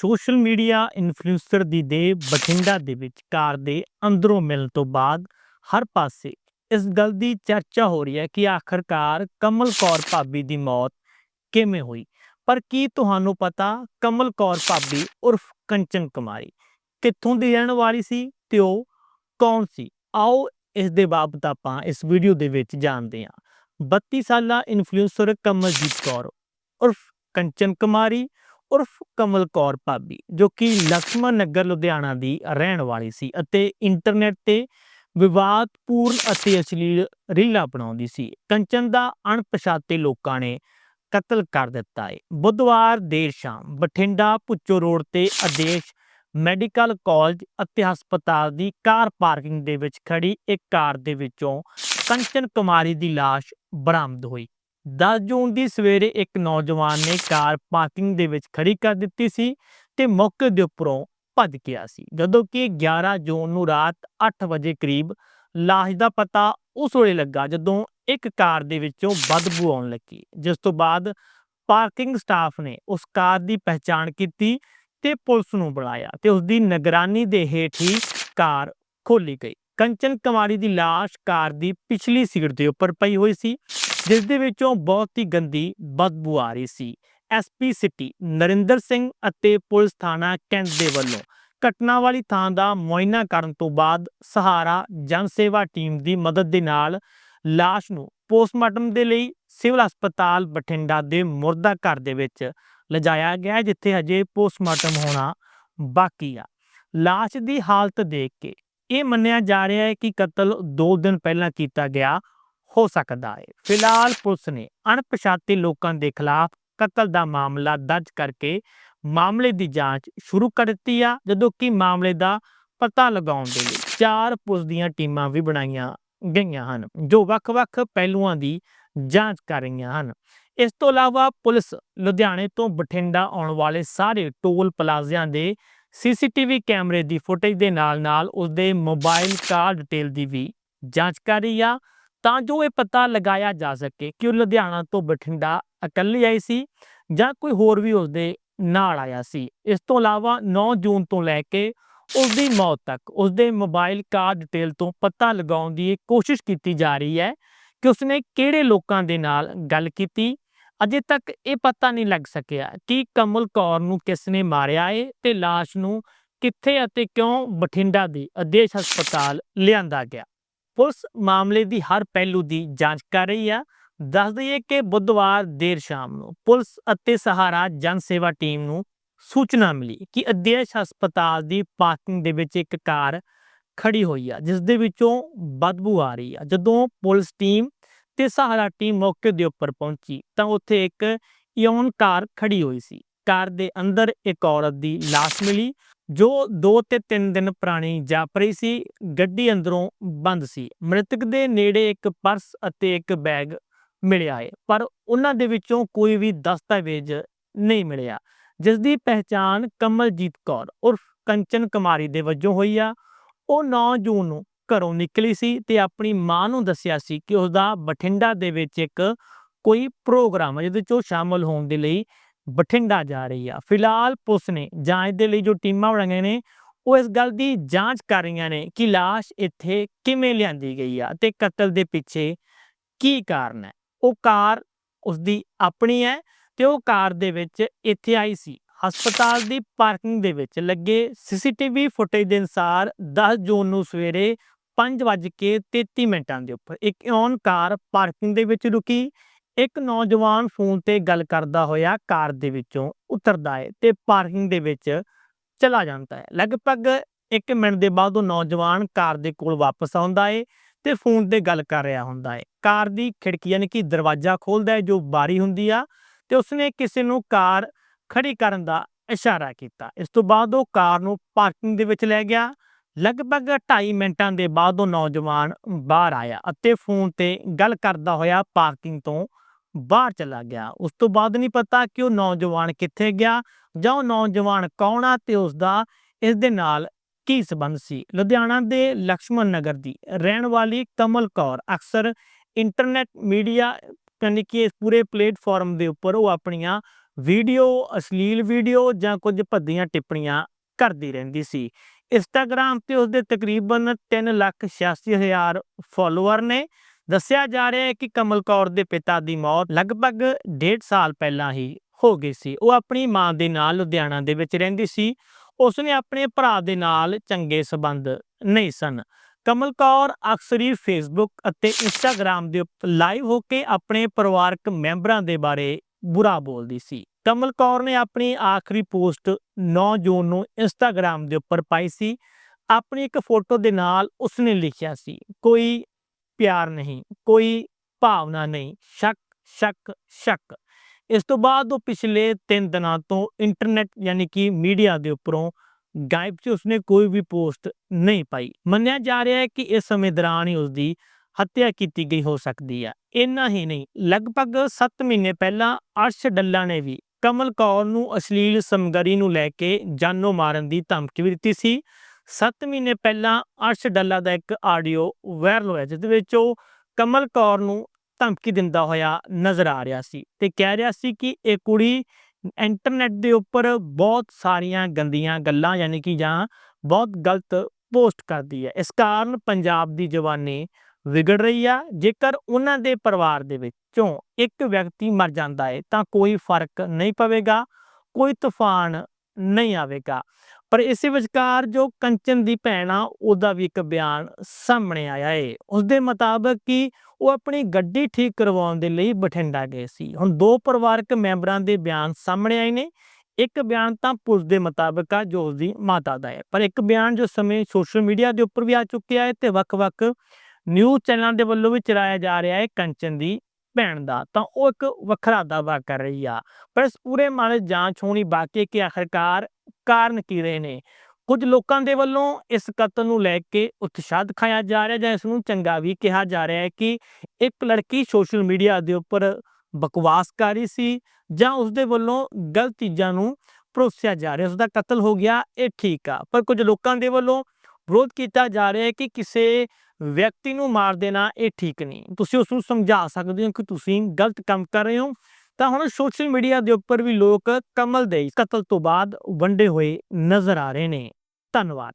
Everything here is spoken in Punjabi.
ਸੋਸ਼ਲ ਮੀਡੀਆ ਇਨਫਲੂਐਂਸਰ ਦੀ ਦੇ ਬਠਿੰਡਾ ਦੇ ਵਿੱਚ ਕਾਰ ਦੇ ਅੰਦਰੋਂ ਮਿਲਣ ਤੋਂ ਬਾਅਦ ਹਰ ਪਾਸੇ ਇਸ ਗੱਲ ਦੀ ਚਰਚਾ ਹੋ ਰਹੀ ਹੈ ਕਿ ਆਖਰਕਾਰ ਕਮਲ ਕੌਰ ਭਾਬੀ ਦੀ ਮੌਤ ਕਿਵੇਂ ਹੋਈ? ਪਰ ਕੀ ਤੁਹਾਨੂੰ ਪਤਾ ਕਮਲ ਕੌਰ ਭਾਬੀ ਉਰਫ ਕੰਚਨ ਕੁਮਾਰੀ ਕਿੱਥੋਂ ਦੀ ਰਹਿਣ ਵਾਲੀ ਸੀ ਤੇ ਉਹ ਕੌਣ ਸੀ? ਆਓ ਇਸ ਦੇ ਬਾਬਤ ਆਪਾਂ ਇਸ ਵੀਡੀਓ ਦੇ ਵਿੱਚ ਜਾਣਦੇ ਹਾਂ। 32 ਸਾਲਾ ਇਨਫਲੂਐਂਸਰ ਕਮਲਜੀਤ ਕੌਰ ਉਰਫ ਕੰਚਨ ਕੁਮਾਰੀ ਉਰਫ ਕਮਲ ਕੌਰ ਭਾਬੀ, ਜੋ ਕਿ ਲక్ష్ਮਣ ਨਗਰ ਲੁਧਿਆਣਾ ਦੀ ਰਹਿਣ ਵਾਲੀ ਸੀ ਅਤੇ ਇੰਟਰਨੈਟ ਤੇ ਵਿਵਾਦਪੂਰਨ ਅਤੇ ਅਸ਼ਲੀਲ ਰੀਲਾਂ ਬਣਾਉਂਦੀ ਸੀ। ਕੰਚਨ ਦਾ ਅਣਪਛਾਤੇ ਲੋਕਾਂ ਨੇ ਕਤਲ ਕਰ ਦਿੱਤਾ ਹੈ ਬੁੱਧਵਾਰ ਦੇਰ ਸ਼ਾਮ ਬਠਿੰਡਾ ਪੁੱਚੋ ਰੋਡ ਤੇ ਆਦੇਸ਼ ਮੈਡੀਕਲ ਕਾਲਜ ਅਤੇ ਹਸਪਤਾਲ ਦੀ ਕਾਰ ਪਾਰਕਿੰਗ ਦੇ ਵਿੱਚ ਖੜੀ ਇੱਕ ਕਾਰ ਦੇ ਵਿੱਚੋਂ ਕੰਚਨ ਕੁਮਾਰੀ ਦੀ ਲਾਸ਼ ਬਰਾਮਦ ਹੋਈ। 10 ਜੂਨ ਦੀ ਸਵੇਰੇ ਇੱਕ ਨੌਜਵਾਨ ਨੇ ਕਾਰ ਪਾਰਕਿੰਗ ਦੇ ਵਿੱਚ ਖੜੀ ਕਰ ਦਿੱਤੀ ਸੀ ਤੇ ਮੌਕੇ ਦੇ ਉੱਪਰੋਂ ਭੱਜ ਗਿਆ ਸੀ। ਜਦੋਂ ਕਿ 11 ਜੂਨ ਨੂੰ ਰਾਤ 8 ਵਜੇ ਕਰੀਬ ਲਾਸ਼ ਦਾ ਪਤਾ ਉਸ ਵੇਲੇ ਲੱਗਾ ਜਦੋਂ ਇੱਕ ਕਾਰ ਦੇ ਵਿੱਚੋਂ ਬਦਬੂ ਆਉਣ ਲੱਗੀ, ਜਿਸ ਤੋਂ ਬਾਅਦ ਪਾਰਕਿੰਗ ਸਟਾਫ ਨੇ ਉਸ ਕਾਰ ਦੀ ਪਹਿਚਾਣ ਕੀਤੀ ਤੇ ਪੁਲਿਸ ਨੂੰ ਬੁਲਾਇਆ ਤੇ ਉਸ ਦੀ ਨਿਗਰਾਨੀ ਦੇ ਹੇਠ ਹੀ ਕਾਰ ਖੋਲੀ ਗਈ। ਕੰਚਨ ਕੁਮਾਰੀ ਦੀ ਲਾਸ਼ ਕਾਰ ਦੀ ਪਿਛਲੀ ਸੀਟ ਦੇ ਉੱਪਰ ਪਈ ਹੋਈ ਸੀ ਜਿਸ ਦੇ ਵਿੱਚੋਂ ਬਹੁਤ ਹੀ ਗੰਦੀ ਬਦਬੂ ਆ ਰਹੀ ਸੀ। ਐਸਪੀ ਸਿਟੀ, ਨਰਿੰਦਰ ਸਿੰਘ ਅਤੇ ਪੁਲਿਸ ਥਾਣਾ ਕੈਂਟ ਦੇ ਵੱਲੋਂ ਘਟਨਾ ਵਾਲੀ ਥਾਂ ਦਾ ਮੁਆਇਨਾ ਕਰਨ ਤੋਂ ਬਾਅਦ ਸਹਾਰਾ ਜਨ ਸੇਵਾ ਟੀਮ ਦੀ ਮਦਦ ਦੇ ਨਾਲ ਲਾਸ਼ ਨੂੰ ਪੋਸਟਮਾਰਟਮ ਦੇ ਲਈ ਸਿਵਲ ਹਸਪਤਾਲ ਬਠਿੰਡਾ ਦੇ ਮੁਰਦਾ ਘਰ ਦੇ ਵਿੱਚ ਲਿਜਾਇਆ ਗਿਆ ਜਿੱਥੇ ਹਜੇ ਪੋਸਟਮਾਰਟਮ ਹੋਣਾ ਬਾਕੀ ਆ। ਲਾਸ਼ ਦੀ ਹਾਲਤ ਦੇਖ ਕੇ ਇਹ ਮੰਨਿਆ ਜਾ ਰਿਹਾ ਹੈ ਕਿ ਕਤਲ 2 ਦਿਨ ਪਹਿਲਾਂ ਕੀਤਾ ਗਿਆ ਹੋ ਸਕਦਾ ਹੈ ਫਿਲਹਾਲ ਪੁਲਿਸ ਨੇ ਅਣਪਛਾਤੇ ਲੋਕਾਂ ਦੇ ਖਿਲਾਫ ਕਤਲ ਦਾ ਮਾਮਲਾ ਦਰਜ ਕਰਕੇ ਮਾਮਲੇ ਦੀ ਜਾਂਚ ਸ਼ੁਰੂ ਕਰ ਦਿੱਤੀ ਆ, ਜਦੋਂ ਕਿ ਮਾਮਲੇ ਦਾ ਪਤਾ ਲਗਾਉਣ ਦੇ ਲਈ ਚਾਰ ਪੁਲਿਸ ਦੀਆਂ ਟੀਮਾਂ ਵੀ ਬਣਾਈਆਂ ਗਈਆਂ ਹਨ, ਜੋ ਵੱਖ-ਵੱਖ ਪਹਿਲੂਆਂ ਦੀ ਜਾਂਚ ਕਰ ਰਹੀਆਂ ਹਨ। ਇਸ ਤੋਂ ਇਲਾਵਾ ਪੁਲਿਸ ਲੁਧਿਆਣੇ ਤੋਂ ਬਠਿੰਡਾ ਆਉਣ ਵਾਲੇ ਸਾਰੇ ਟੋਲ ਪਲਾਜ਼ਿਆਂ ਦੇ ਸੀਸੀਟੀਵੀ ਕੈਮਰੇ ਦੀ ਫੁਟੇਜ ਦੇ ਨਾਲ-ਨਾਲ ਉਸਦੇ ਮੋਬਾਈਲ ਕਾਰ ਡਿਟੇਲ ਦੀ ਵੀ ਜਾਂਚ ਕਰ ਰਹੀ ਆ। ਤਾਂ ਜੋ ਇਹ ਪਤਾ ਲਗਾਇਆ ਜਾ ਸਕੇ ਕਿ ਉਹ ਲੁਧਿਆਣਾ ਤੋਂ ਬਠਿੰਡਾ ਇਕੱਲੀ ਆਈ ਸੀ ਜਾਂ ਕੋਈ ਹੋਰ ਵੀ ਉਸਦੇ ਨਾਲ ਆਇਆ ਸੀ। ਇਸ ਤੋਂ ਇਲਾਵਾ 9 ਜੂਨ ਤੋਂ ਲੈ ਕੇ ਉਸਦੀ ਮੌਤ ਤੱਕ ਉਸਦੇ ਮੋਬਾਈਲ ਕਾਰ ਡਿਟੇਲ ਤੋਂ ਪਤਾ ਲਗਾਉਣ ਦੀ ਇਹ ਕੋਸ਼ਿਸ਼ ਕੀਤੀ ਜਾ ਰਹੀ ਹੈ ਕਿ ਉਸਨੇ ਕਿਹੜੇ ਲੋਕਾਂ ਦੇ ਨਾਲ ਗੱਲ ਕੀਤੀ। ਅਜੇ ਤੱਕ ਇਹ ਪਤਾ ਨਹੀਂ ਲੱਗ ਸਕਿਆ ਕਿ ਕਮਲ ਕੌਰ ਨੂੰ ਕਿਸ ਨੇ ਮਾਰਿਆ ਏ ਤੇ ਲਾਸ਼ ਨੂੰ ਕਿੱਥੇ ਅਤੇ ਕਿਉਂ ਬਠਿੰਡਾ ਦੇ ਆਦੇਸ਼ ਹਸਪਤਾਲ ਲਿਆਂਦਾ ਗਿਆ। ਪੁਲਿਸ ਮਾਮਲੇ ਦੀ ਹਰ ਪਹਿਲੂ ਦੀ ਜਾਂਚ ਕਰ ਰਹੀ ਆ। ਦੱਸ ਦਈਏ ਕਿ ਬੁੱਧਵਾਰ ਦੇਰ ਸ਼ਾਮ ਨੂੰ ਪੁਲਿਸ ਅਤੇ ਸਹਾਰਾ ਜਨ ਸੇਵਾ ਟੀਮ ਨੂੰ ਸੂਚਨਾ ਮਿਲੀ ਕਿ ਆਦੇਸ਼ ਹਸਪਤਾਲ ਦੀ ਪਾਰਕਿੰਗ ਦੇ ਵਿੱਚ ਇੱਕ ਕਾਰ ਖੜੀ ਹੋਈ ਆ, ਜਿਸ ਦੇ ਵਿੱਚੋਂ ਬਦਬੂ ਆ ਰਹੀ ਆ। ਜਦੋਂ ਪੁਲਿਸ ਟੀਮ ਤੇ ਸਹਾਰਾ ਟੀਮ ਮੌਕੇ ਦੇ ਉੱਪਰ ਪਹੁੰਚੀ ਤਾਂ ਉੱਥੇ ਇੱਕ ਇਓਨ ਕਾਰ ਖੜੀ ਹੋਈ ਸੀ। ਕਾਰ ਦੇ ਅੰਦਰ ਇੱਕ ਔਰਤ ਦੀ ਲਾਸ਼ ਮਿਲੀ, ਜੋ 2 ਤੇ 3 ਦਿਨ ਪੁਰਾਣੀ ਜਾਪ ਰਹੀ ਸੀ, ਗੱਡੀ ਅੰਦਰੋਂ ਬੰਦ ਸੀ। ਮ੍ਰਿਤਕ ਦੇ ਨੇੜੇ ਇੱਕ ਪਰਸ ਅਤੇ ਇੱਕ ਬੈਗ ਮਿਲਿਆ ਹੈ ਪਰ ਉਹਨਾਂ ਦੇ ਵਿੱਚੋਂ ਕੋਈ ਵੀ ਦਸਤਾਵੇਜ਼ ਨਹੀਂ ਮਿਲਿਆ ਜਿਸ ਦੀ ਪਹਿਚਾਣ ਕਮਲਜੀਤ ਕੌਰ ਉਰਫ ਕੰਚਨ ਕੁਮਾਰੀ ਦੇ ਵਜੋਂ ਹੋਈ ਆ। ਉਹ 9 ਜੂਨ ਨੂੰ ਘਰੋਂ ਨਿਕਲੀ ਸੀ ਤੇ ਆਪਣੀ ਮਾਂ ਨੂੰ ਦੱਸਿਆ ਸੀ ਕਿ ਉਸ ਦਾ ਬਠਿੰਡਾ ਦੇ ਵਿੱਚ ਇੱਕ ਕੋਈ ਪ੍ਰੋਗਰਾਮ ਹੈ ਜਿਹਦੇ 'ਚ ਉਹ ਸ਼ਾਮਲ ਹੋਣ ਦੇ ਲਈ ਬਠਿੰਡਾ ਜਾ ਰਹੀ ਆ। ਫਿਲਹਾਲ ਪੁਲਿਸ ਨੇ ਜਾਂਚ ਦੇ ਲਈ ਜੋ ਟੀਮਾਂ ਬਣਾਈਆਂ ਨੇ, ਉਹ ਇਸ ਗੱਲ ਦੀ ਜਾਂਚ ਕਰ ਰਹੀਆਂ ਨੇ ਕਿ ਲਾਸ਼ ਇੱਥੇ ਕਿਵੇਂ ਲਿਆਂਦੀ ਗਈ ਆ ਤੇ ਕਤਲ ਦੇ ਪਿੱਛੇ ਕੀ ਕਾਰਨ ਹੈ। ਉਹ ਕਾਰ ਉਸ ਆਪਣੀ ਹੈ ਤੇ ਉਹ ਕਾਰ ਦੇ ਵਿੱਚ ਇੱਥੇ ਆਈ ਸੀ। ਹਸਪਤਾਲ ਦੀ ਪਾਰਕਿੰਗ ਦੇ ਵਿੱਚ ਲੱਗੇ ਸੀਸੀਟੀਵੀ ਫੁਟੇਜ ਦੇ ਅਨਸਾਰ 10 ਜੂਨ ਨੂੰ ਸਵੇਰੇ 5:33 ਮਿੰਟਾਂ ਦੇ ਉੱਪਰ ਇੱਕ ਔਨ ਕਾਰ ਪਾਰਕਿੰਗ ਦੇ ਵਿੱਚ ਰੁਕੀ ਇੱਕ ਨੌਜਵਾਨ ਫੋਨ ਤੇ ਗੱਲ ਕਰਦਾ ਹੋਇਆ ਕਾਰ ਦੇ ਵਿੱਚੋਂ ਉਤਰਦਾ ਹੈ ਤੇ ਪਾਰਕਿੰਗ ਦੇ ਵਿੱਚ ਚਲਾ ਜਾਂਦਾ ਹੈ ਲਗਭਗ 1 ਮਿੰਟ ਦੇ ਬਾਅਦ ਉਹ ਨੌਜਵਾਨ ਕਾਰ ਦੇ ਕੋਲ ਵਾਪਸ ਆਉਂਦਾ ਹੈ ਤੇ ਫੋਨ ਤੇ ਗੱਲ ਕਰ ਰਿਹਾ ਹੁੰਦਾ ਹੈ ਕਾਰ ਦੀ ਖਿੜਕੀ ਯਾਨੀ ਕਿ ਦਰਵਾਜ਼ਾ ਖੋਲਦਾ ਹੈ ਜੋ ਬਾਰੀ ਹੁੰਦੀ ਆ ਤੇ ਉਸਨੇ ਕਿਸੇ ਨੂੰ ਕਾਰ ਖੜੀ ਕਰਨ ਦਾ ਇਸ਼ਾਰਾ ਕੀਤਾ। ਇਸ ਤੋਂ ਬਾਅਦ ਉਹ ਕਾਰ ਨੂੰ ਪਾਰਕਿੰਗ ਦੇ ਵਿੱਚ ਲੈ ਗਿਆ। ਲਗਭਗ 2.5 ਮਿੰਟਾਂ ਦੇ ਬਾਅਦ ਉਹ ਨੌਜਵਾਨ ਬਾਹਰ ਆਇਆ ਅਤੇ ਫੋਨ ਤੇ ਗੱਲ ਕਰਦਾ ਹੋਇਆ ਪਾਰਕਿੰਗ ਤੋਂ ਬਾਹਰ ਚਲਾ ਗਿਆ। ਉਸ ਤੋਂ ਬਾਅਦ ਨਹੀਂ ਪਤਾ ਕਿ ਉਹ ਨੌਜਵਾਨ ਕਿੱਥੇ ਗਿਆ ਜਾਂ ਉਹ ਨੌਜਵਾਨ ਕੌਣ ਆ ਤੇ ਉਸ ਦਾ ਇਸ ਦੇ ਨਾਲ ਕੀ ਸਬੰਧ ਸੀ। ਲੁਧਿਆਣਾ ਦੇ ਲక్ష్ਮਣ ਨਗਰ ਦੀ ਰਹਿਣ ਵਾਲੀ ਕਮਲ ਕੌਰ ਅਕਸਰ ਇੰਟਰਨੈਟ ਮੀਡੀਆ ਯਾਨੀ ਕਿ ਇਸ ਪੂਰੇ ਪਲੇਟਫਾਰਮ ਦੇ ਉੱਪਰ ਉਹ ਆਪਣੀਆਂ ਵੀਡੀਓ ਅਸ਼ਲੀਲ ਵੀਡੀਓ ਜਾਂ ਕੁਝ ਭੱਦੀਆਂ ਟਿੱਪਣੀਆਂ ਕਰਦੀ ਰਹਿੰਦੀ ਸੀ। ਇੰਸਟਾਗ੍ਰam ਤੇ ਉਸਦੇ ਤਕਰੀਬਨ 386000 ਫਾਲੋਅਰ ਨੇ। ਦੱਸਿਆ ਜਾ ਰਿਹਾ ਹੈ ਕਿ ਕਮਲ ਕੌਰ ਦੇ ਪਿਤਾ ਦੀ ਮੌਤ ਲਗਭਗ 1.5 ਸਾਲ ਪਹਿਲਾਂ ਹੀ ਹੋ ਗਈ ਸੀ। ਉਹ ਆਪਣੀ ਮਾਂ ਦੇ ਨਾਲ ਲੁਧਿਆਣਾ ਦੇ ਵਿੱਚ ਰਹਿੰਦੀ ਸੀ। ਉਸਨੇ ਆਪਣੇ ਭਰਾ ਦੇ ਨਾਲ ਚੰਗੇ ਸਬੰਧ ਨਹੀਂ ਸਨ। ਕਮਲ ਕੌਰ ਅਕਸਰ ਹੀ ਫੇਸਬੁੱਕ ਅਤੇ ਇੰਸਟਾਗ੍ਰam ਦੇ ਉੱਪਰ ਲਾਈਵ ਹੋ ਕੇ ਆਪਣੇ ਪਰਿਵਾਰਕ ਮੈਂਬਰਾਂ ਦੇ ਬਾਰੇ ਬੁਰਾ ਬੋਲਦੀ ਸੀ। ਕਮਲ ਕੌਰ ਨੇ ਆਪਣੀ ਆਖਰੀ ਪੋਸਟ 9 ਜੂਨ ਨੂੰ ਇੰਸਟਾਗ੍ਰam ਦੇ ਉੱਪਰ ਪਾਈ ਸੀ। ਆਪਣੀ ਇੱਕ ਫੋਟੋ ਦੇ ਨਾਲ ਉਸਨੇ ਲਿਖਿਆ ਸੀ, ਕੋਈ ਪਿਆਰ ਨਹੀਂ, ਕੋਈ ਭਾਵਨਾ ਨਹੀਂ। ਸ਼ੱਕ ਸ਼ੱਕ ਸ਼ੱਕ। ਇਸ ਤੋਂ ਬਾਅਦ ਉਹ ਪਿਛਲੇ 3 ਦਿਨਾਂ ਤੋਂ ਇੰਟਰਨੈਟ ਯਾਨੀ ਕਿ ਮੀਡੀਆ ਦੇ ਉੱਪਰੋਂ ਗਾਇਬ ਸੀ, ਉਸਨੇ ਕੋਈ ਵੀ ਪੋਸਟ ਨਹੀਂ ਪਾਈ। ਮੰਨਿਆ ਜਾ ਰਿਹਾ ਹੈ ਕਿ ਇਸ ਸਮੇਂ ਦੌਰਾਨ ਹੀ ਉਸਦੀ ਹੱਤਿਆ ਕੀਤੀ ਗਈ ਹੋ ਸਕਦੀ ਹੈ। ਇੰਨਾ ਹੀ ਨਹੀਂ, ਲਗਭਗ 7 ਮਹੀਨੇ ਪਹਿਲਾਂ ਅਰਸ਼ ਡੱਲਾ ਨੇ ਵੀ ਕਮਲ ਕੌਰ ਨੂੰ ਅਸ਼ਲੀਲ ਸਮਗਰੀ ਨੂੰ ਲੈ ਕੇ ਜਾਨੋਂ ਮਾਰਨ ਦੀ ਧਮਕੀ ਵੀ ਦਿੱਤੀ ਸੀ। 7 ਮਹੀਨੇ ਪਹਿਲਾਂ ਅਰਸ਼ ਡੱਲਾ ਦਾ ਇੱਕ ਆਡੀਓ ਵਾਇਰਲ ਹੋਇਆ, ਜਿਸ ਵਿੱਚ ਉਹ ਕਮਲ ਕੌਰ ਨੂੰ ਧਮਕੀ ਦਿੰਦਾ ਹੋਇਆ ਨਜ਼ਰ ਆ ਰਿਹਾ ਸੀ ਤੇ ਕਹਿ ਰਿਹਾ ਸੀ ਕਿ ਇਹ ਕੁੜੀ ਇੰਟਰਨੈਟ ਦੇ ਉੱਪਰ ਬਹੁਤ ਸਾਰੀਆਂ ਗੰਦੀਆਂ ਗੱਲਾਂ ਯਾਨੀ ਕਿ ਜਾਂ ਬਹੁਤ ਗਲਤ ਪੋਸਟ ਕਰਦੀ ਹੈ। ਇਸ ਕਾਰਨ ਪੰਜਾਬ ਦੀ ਜਵਾਨੀ ਵਿਗੜ ਰਹੀ ਆ। ਜੇਕਰ ਉਹਨਾਂ ਦੇ ਪਰਿਵਾਰ ਦੇ ਵਿੱਚੋਂ ਇੱਕ ਵਿਅਕਤੀ ਮਰ ਜਾਂਦਾ ਹੈ ਤਾਂ ਕੋਈ ਫ਼ਰਕ ਨਹੀਂ ਪਵੇਗਾ, ਕੋਈ ਤੂਫਾਨ ਨਹੀਂ ਆਵੇਗਾ। ਪਰ ਇਸੇ ਵਿਚਕਾਰ ਜੋ ਕੰਚਨ ਦੀ ਭੈਣ ਆ, ਉਹਦਾ ਵੀ ਇੱਕ ਬਿਆਨ ਸਾਹਮਣੇ ਆਇਆ ਏ। ਉਸਦੇ ਮੁਤਾਬਕ ਕਿ ਉਹ ਆਪਣੀ ਗੱਡੀ ਠੀਕ ਕਰਵਾਉਣ ਦੇ ਲਈ ਬਠਿੰਡਾ ਗਏ ਸੀ। ਹੁਣ ਦੋ ਪਰਿਵਾਰਕ ਮੈਂਬਰਾਂ ਦੇ ਬਿਆਨ ਸਾਹਮਣੇ ਆਏ ਨੇ। ਇੱਕ ਬਿਆਨ ਤਾਂ ਪੁਲਿਸ ਦੇ ਮੁਤਾਬਕ ਆ, ਜੋ ਉਸਦੀ ਮਾਤਾ ਦਾ ਹੈ। ਪਰ ਇੱਕ ਬਿਆਨ ਜੋ ਸਮੇਂ ਸੋਸ਼ਲ ਮੀਡੀਆ ਦੇ ਉੱਪਰ ਵੀ ਆ ਚੁੱਕਿਆ ਹੈ ਤੇ ਵੱਖ-ਵੱਖ ਨਿਊਜ਼ ਚੈਨਲਾਂ ਦੇ ਵੱਲੋਂ ਵੀ ਚਲਾਇਆ ਜਾ ਰਿਹਾ ਹੈ ਕੰਚਨ ਦੀ ਭੈਣ ਦਾ, ਤਾਂ ਉਹ ਇੱਕ ਵੱਖਰਾ ਦਾਵਾ ਕਰ ਰਹੀ ਆ। ਪਰ ਇਸ ਪੂਰੇ ਮਾਮਲੇ ਜਾਂਚ ਹੋਣੀ ਬਾਕੀ ਕਿ ਆਖਰਕਾਰ ਕਾਰਨ ਕੀ ਰਹੇ ਨੇ? ਕੁਝ ਲੋਕਾਂ ਦੇ ਵੱਲੋਂ ਇਸ ਕਤਲ ਨੂੰ ਲੈ ਕੇ ਉਤਸ਼ਾਹ ਦਿਖਾਇਆ ਜਾ ਰਿਹਾ ਜਾਂ ਇਸ ਨੂੰ ਚੰਗਾ ਵੀ ਕਿਹਾ ਜਾ ਰਿਹਾ ਹੈ ਕਿ ਇੱਕ ਲੜਕੀ ਸੋਸ਼ਲ ਮੀਡੀਆ ਦੇ ਉੱਪਰ ਬਕਵਾਸ ਕਰ ਰਹੀ ਸੀ ਜਾਂ ਉਸ ਦੇ ਵੱਲੋਂ ਗਲਤ ਚੀਜ਼ਾਂ ਨੂੰ ਪਰੋਸਿਆ ਜਾ ਰਿਹਾ ਉਸ ਦਾ ਕਤਲ ਹੋ ਗਿਆ, ਇਹ ਠੀਕ ਆ। ਪਰ ਕੁਝ ਲੋਕਾਂ ਦੇ ਵੱਲੋਂ ਵਿਰੋਧ ਕੀਤਾ ਜਾ ਰਿਹਾ ਹੈ ਕਿ ਕਿਸੇ ਵਿਅਕਤੀ ਨੂੰ ਮਾਰ ਦੇਣਾ ਇਹ ਠੀਕ ਨਹੀਂ। ਤੁਸੀਂ ਉਸ ਨੂੰ ਸਮਝਾ ਸਕਦੇ ਹੋ ਕਿ ਤੁਸੀਂ ਗਲਤ ਕੰਮ ਕਰ ਰਹੇ ਹੋ ਤਾਂ ਹੁਣ ਸੋਸ਼ਲ ਮੀਡੀਆ ਦੇ ਉੱਪਰ ਵੀ ਲੋਕ ਕਮਲ ਦੇ ਕਤਲ ਤੋਂ ਬਾਅਦ ਵੰਡੇ ਹੋਏ ਨਜ਼ਰ ਆ ਰਹੇ ਨੇ। ਧੰਨਵਾਦ।